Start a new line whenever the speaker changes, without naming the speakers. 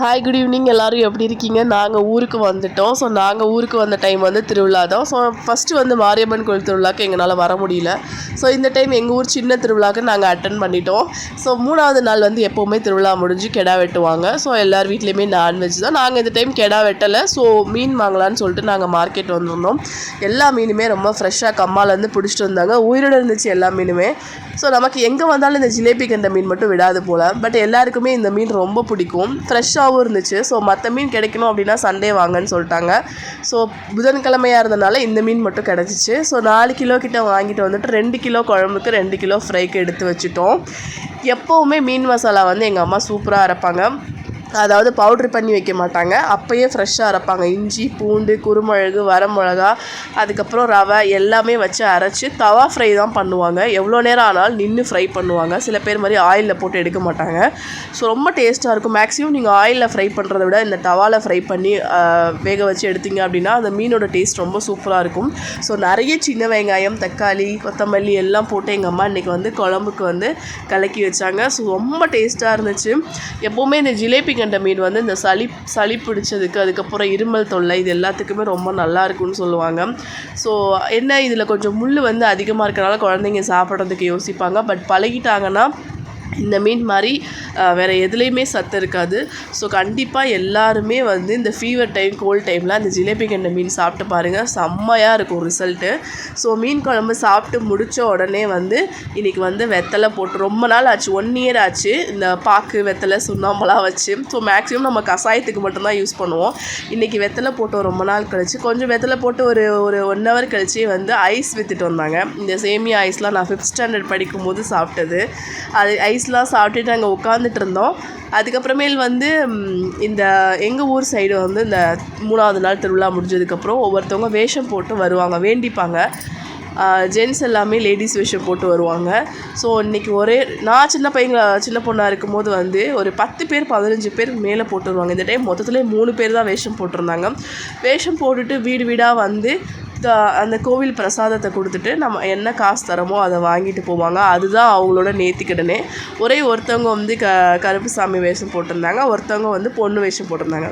Hi good evening எல்லோரும் எப்படி இருக்கீங்க? நாங்கள் ஊருக்கு வந்துட்டோம். ஸோ நாங்கள் ஊருக்கு வந்த டைம் வந்து திருவிழா தான். ஸோ ஃபஸ்ட்டு வந்து மாரியம்மன் கோயில் திருவிழாக்கு எங்களால் வர முடியல. ஸோ இந்த டைம் எங்கள் ஊர் சின்ன திருவிழாக்கு நாங்கள் அட்டன் பண்ணிட்டோம். ஸோ மூணாவது நாள் வந்து எப்போவுமே திருவிழா முடிஞ்சு கெடா வெட்டுவாங்க. ஸோ எல்லார் வீட்லேயுமே நான்வெஜ் தான். நாங்கள் இந்த டைம் கெடா வெட்டலை. ஸோ மீன் வாங்கலான்னு சொல்லிட்டு நாங்கள் மார்க்கெட் வந்திருந்தோம். எல்லா மீனுமே ரொம்ப ஃப்ரெஷ்ஷாக கம்மாலேருந்து பிடிச்சிட்டு வந்தாங்க. உயிரோடு இருந்துச்சு எல்லா மீனுமே. ஸோ நமக்கு எங்கே வந்தாலும் இந்த ஜிலேபி கண்ட மீன் மட்டும் விடாது போல். பட் எல்லாருக்குமே இந்த மீன் ரொம்ப பிடிக்கும். ஃப்ரெஷ்ஷாக ஃப்ரெஷ்ஷாகவும் இருந்துச்சு. ஸோ மற்ற மீன் கிடைக்கணும் அப்படின்னா சண்டே வாங்கன்னு சொல்லிட்டாங்க. ஸோ புதன்கிழமையாக இருந்தனால இந்த மீன் மட்டும் கிடச்சிச்சு. ஸோ நாலு கிலோ கிட்ட வாங்கிட்டு வந்துட்டு ரெண்டு கிலோ குழம்புக்கு ரெண்டு கிலோ ஃப்ரைக்கு எடுத்து வச்சுட்டோம். எப்போவுமே மீன் மசாலா வந்து எங்கள் அம்மா சூப்பராக அரைப்பாங்க. அதாவது பவுட்ரு பண்ணி வைக்க மாட்டாங்க. அப்போயே ஃப்ரெஷ்ஷாக அரைப்பாங்க. இஞ்சி பூண்டு குருமிளகு வரமிளகா அதுக்கப்புறம் ரவை எல்லாமே வச்சு அரைச்சி தவா ஃப்ரை தான் பண்ணுவாங்க. எவ்வளோ நேரம் ஆனாலும் நின்று ஃப்ரை பண்ணுவாங்க. சில பேர் மாதிரி ஆயிலில் போட்டு எடுக்க மாட்டாங்க. ஸோ ரொம்ப டேஸ்ட்டாக இருக்கும். மேக்ஸிமம் நீங்கள் ஆயிலில் ஃப்ரை பண்ணுறத விட இந்த தவாவில் ஃப்ரை பண்ணி வேக வச்சு எடுத்தீங்க அப்படின்னா அந்த மீனோட டேஸ்ட் ரொம்ப சூப்பராக இருக்கும். ஸோ நிறைய சின்ன வெங்காயம் தக்காளி கொத்தமல்லி எல்லாம் போட்டு எங்கள் அம்மா இன்றைக்கி வந்து குழம்புக்கு வந்து கலக்கி வச்சாங்க. ஸோ ரொம்ப டேஸ்ட்டாக இருந்துச்சு. எப்போவுமே இந்த ஜிலேபி கண்ட மீன் வந்து இந்த சளி சளி பிடிச்சதுக்கு அதுக்கப்புறம் இருமல் தொல்லை இது எல்லாத்துக்குமே ரொம்ப நல்லா இருக்கும்னு சொல்லுவாங்க. ஸோ என்ன இதில் கொஞ்சம் முள் வந்து அதிகமாக இருக்கனால குழந்தைங்க சாப்பிட்றதுக்கு யோசிப்பாங்க. பட் பழகிட்டாங்கன்னா இந்த மீன் மாதிரி வேறு எதுலேயுமே சத்து இருக்காது. ஸோ கண்டிப்பாக எல்லாருமே வந்து இந்த ஃபீவர் டைம் கோல்ட் டைமில் அந்த ஜிலேபி கண்ட மீன் சாப்பிட்டு பாருங்கள் செம்மையாக இருக்கும் ரிசல்ட்டு ஸோ மீன் குழம்பு சாப்பிட்டு முடித்த உடனே வந்து இன்றைக்கி வந்து வெத்தலை போட்டு ரொம்ப நாள் ஆச்சு. ஒன் இயர் ஆச்சு. இந்த பாக்கு வெத்தலை சுண்ணாம்பெல்லாம் வச்சு. ஸோ மேக்ஸிமம் நம்ம கஷாயத்துக்கு மட்டும்தான் யூஸ் பண்ணுவோம். இன்றைக்கி வெத்தலை போட்டோம் ரொம்ப நாள் கழிச்சு. கொஞ்சம் வெத்தலை போட்டு ஒரு ஒரு ஒன் ஹவர் கழிச்சு வந்து ஐஸ் விற்றுட்டு வந்தாங்க. இந்த சேமியா ஐஸ்லாம் நான் ஃபிஃப்த் ஸ்டாண்டர்ட் படிக்கும் போது சாப்பிட்டது. அது ஐஸ் ரைஸ்லாம் சாப்பிட்டுட்டு அங்கே உட்காந்துட்டு இருந்தோம். அதுக்கப்புறமேல் வந்து இந்த எங்கள் ஊர் சைடு வந்து இந்த மூணாவது நாள் திருவிழா முடிஞ்சதுக்கப்புறம் ஒவ்வொருத்தவங்க வேஷம் போட்டு வருவாங்க வேண்டிப்பாங்க. ஜென்ஸ் எல்லாமே லேடிஸ் வேஷம் போட்டு வருவாங்க. ஸோ இன்றைக்கி ஒரே நான் சின்ன பையங்க சின்ன பொண்ணாக இருக்கும்போது வந்து ஒரு பத்து பேர் பதினஞ்சு பேர் மேலே போட்டு வருவாங்க இந்த டைம் மொத்தத்துலேயே மூணு பேர் தான் வேஷம் போட்டிருந்தாங்க. வேஷம் போட்டுட்டு வீடு வீடாக வந்து அந்த கோவில் பிரசாதத்தை கொடுத்துட்டு நம்ம என்ன காசு தரமோ அதை வாங்கிட்டு போவாங்க. அதுதான் அவங்களோட நேர்த்திக்கடனே. ஒரே ஒருத்தவங்க வந்து க கருப்பு சாமி வேஷம் போட்டிருந்தாங்க. ஒருத்தவங்க வந்து பொண்ணு வேஷம் போட்டிருந்தாங்க.